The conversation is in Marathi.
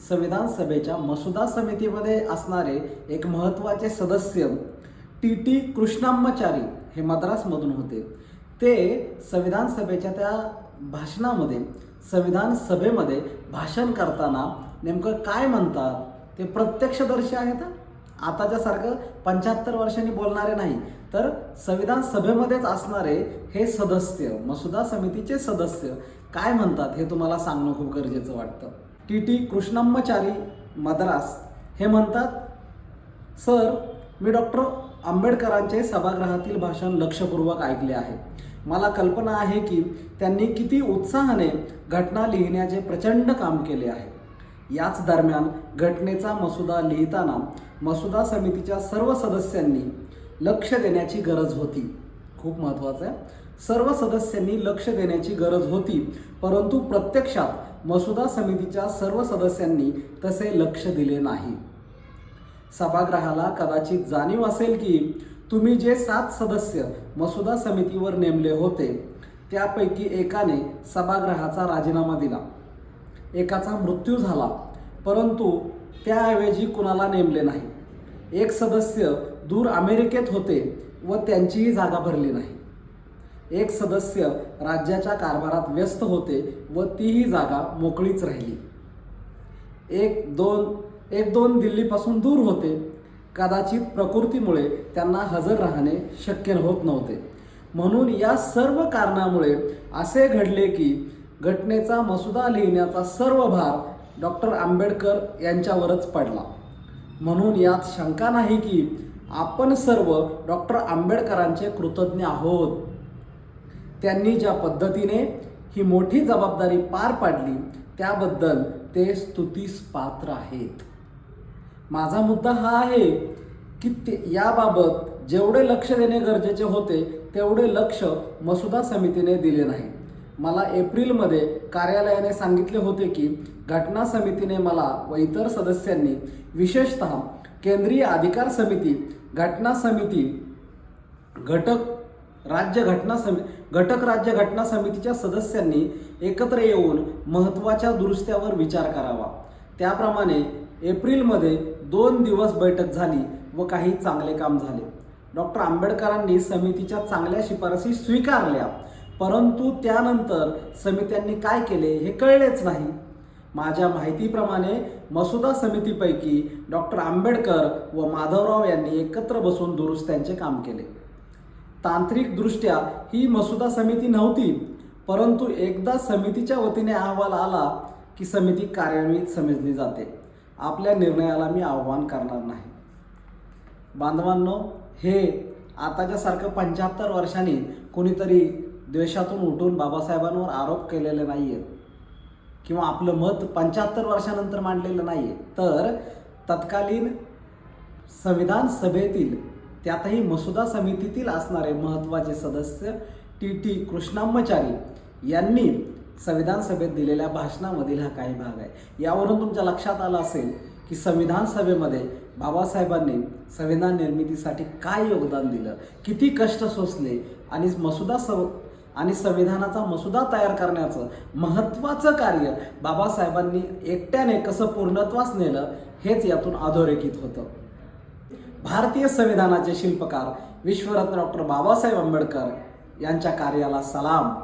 संविधान सभेच्या मसुदा समितीमध्ये असणारे एक महत्त्वाचे सदस्य टी टी कृष्णाम्माचारी हे मद्रासमधून होते. ते संविधान सभेच्या त्या भाषणामध्ये संविधान सभेमध्ये भाषण करताना नेमकं काय म्हणतात? ते प्रत्यक्षदर्शी आहेत? आताच्यासारखं आताच्या सारखं पंच्याहत्तर वर्षांनी बोलणारे नाही तर संविधान सभेमध्येच असणारे हे सदस्य मसुदा समितीचे सदस्य काय म्हणतात हे तुम्हाला सांगणं खूप गरजेचं वाटतं. T T Krishnamachari Madras. हे म्हणतात सर मी डॉक्टर आंबेडकरांचे सभागृहातील भाषण लक्षपूर्वक ऐकले आहे. मला कल्पना आहे की त्यांनी किती उत्साहाने घटना लिहिण्याचे प्रचंड काम केले आहे. याच दरम्यान घटनेचा मसुदा लिहिताना मसुदा समितीच्या सर्व सदस्यांनी लक्ष देण्याची गरज होती. खूप महत्त्वाचं आहे. सर्व सदस्यांनी लक्ष देण्याची गरज होती परंतु प्रत्यक्षात मसुदा समितीच्या सर्व सदस्यांनी तसे लक्ष दिले नाही. सभागृहाला कदाचित जाणीव असेल की तुम्ही जे सात सदस्य मसुदा समितीवर नेमले होते त्यापैकी एकाने सभागृहाचा राजीनामा दिला. एकाचा मृत्यू झाला परंतु त्याऐवजी कुणाला नेमले नाही. एक सदस्य दूर अमेरिकेत होते व त्यांचीही जागा भरली नाही. एक सदस्य राज्याच्या कारभारात व्यस्त होते व तीही जागा मोकळीच राहिली. एक दोन एक दोन दिल्लीपासून दूर होते. कदाचित प्रकृतीमुळे त्यांना हजर राहणे शक्य होत नव्हते. म्हणून या सर्व कारणामुळे असे घडले की घटनेचा मसुदा लिहिण्याचा सर्व भार डॉक्टर आंबेडकर यांच्यावरच पडला. म्हणून यात शंका नाही की आपण सर्व डॉक्टर आंबेडकरांचे कृतज्ञ आहोत. त्यांनी ज्या पद्धतीने ही मोठी जबाबदारी पार पाडली त्याबद्दल ते स्तुतीस पात्र आहेत. माझा मुद्दा हा आहे की ते याबाबत जेवढे लक्ष देणे गरजेचे होते तेवढे लक्ष मसुदा समितीने दिले नाही. मला एप्रिलमध्ये कार्यालयाने सांगितले होते की घटना समितीने मला व इतर सदस्यांनी विशेषतः केंद्रीय अधिकार समिती घटना समिती घटक राज्य घटना समि घटक राज्य घटना समितीच्या सदस्यांनी एकत्र येऊन महत्त्वाच्या दुरुस्त्यावर विचार करावा. त्याप्रमाणे एप्रिलमध्ये दोन दिवस बैठक झाली व काही चांगले काम झाले. डॉक्टर आंबेडकरांनी समितीच्या चांगल्या शिफारसी स्वीकारल्या परंतु त्यानंतर समित्यांनी काय केले हे कळलेच नाही. माझ्या माहितीप्रमाणे मसुदा समितीपैकी डॉक्टर आंबेडकर व माधवराव यांनी एकत्र बसून दुरुस्त्यांचे काम केले. तांत्रिकदृष्ट्या ही मसुदा समिती नव्हती परंतु एकदा समितीच्या वतीने अहवाल आला की समिती कार्यान्वित समजली जाते. आपल्या निर्णयाला मी आव्हान करणार नाही. बांधवांनो हे आताच्यासारखं पंच्याहत्तर वर्षांनी कोणीतरी द्वेषातून उठून बाबासाहेबांवर आरोप केलेले नाही आहेत किंवा आपलं मत पंच्याहत्तर वर्षानंतर मांडलेलं नाही आहे तर तत्कालीन संविधान सभेतील त्यातही मसुदा समितीतील असणारे महत्त्वाचे सदस्य टी टी कृष्णाम्मचारी यांनी संविधान सभेत दिलेल्या भाषणामधील हा काही भाग आहे. यावरून तुमच्या लक्षात आलं असेल की संविधान सभेमध्ये बाबासाहेबांनी संविधान निर्मितीसाठी काय योगदान दिलं? किती कष्ट सोसले? आणि मसुदा सव आणि संविधानाचा मसुदा तयार करण्याचं महत्त्वाचं कार्य बाबासाहेबांनी एकट्याने कसं पूर्णत्वास नेलं हेच यातून अधोरेखित होतं. भारतीय संविधानाचे शिल्पकार विश्वरत्न डॉक्टर बाबासाहेब आंबेडकर यांच्या कार्याला सलाम.